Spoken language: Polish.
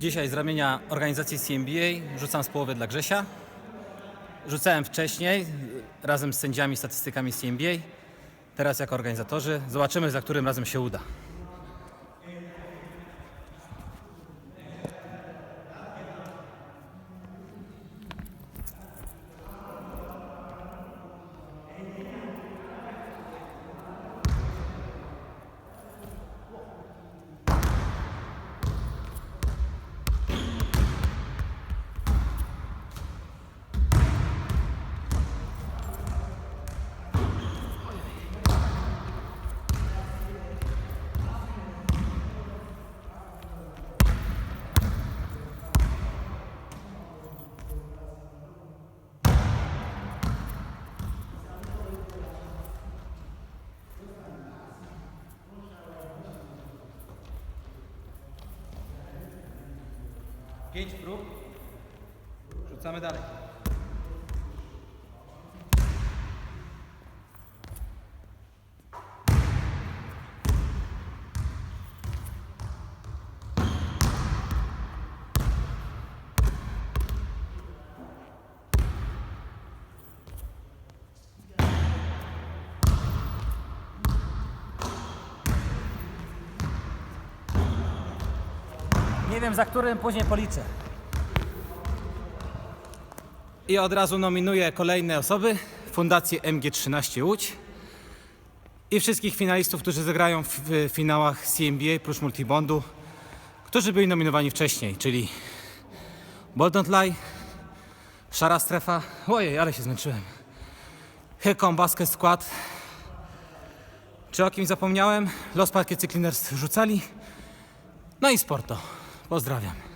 Dzisiaj z ramienia organizacji CMBA rzucam z połowy dla Grzesia. Rzucałem wcześniej razem z sędziami, statystykami CMBA. Teraz jako organizatorzy. Zobaczymy, za którym razem się uda. Pięć prób. Rzucamy dalej. Nie wiem, za którym później policzę. I od razu nominuję kolejne osoby. Fundację MG13 Łódź. I wszystkich finalistów, którzy zagrają w, w finałach CMBA plus Multibondu, którzy byli nominowani wcześniej, czyli Bold Don't Lie, Szara Strefa, ojej, ale się zmęczyłem, Hecom Basket Squad, czy o kimś zapomniałem? Los Parkie Cleaners rzucali, no i Sporto. Pozdrawiam.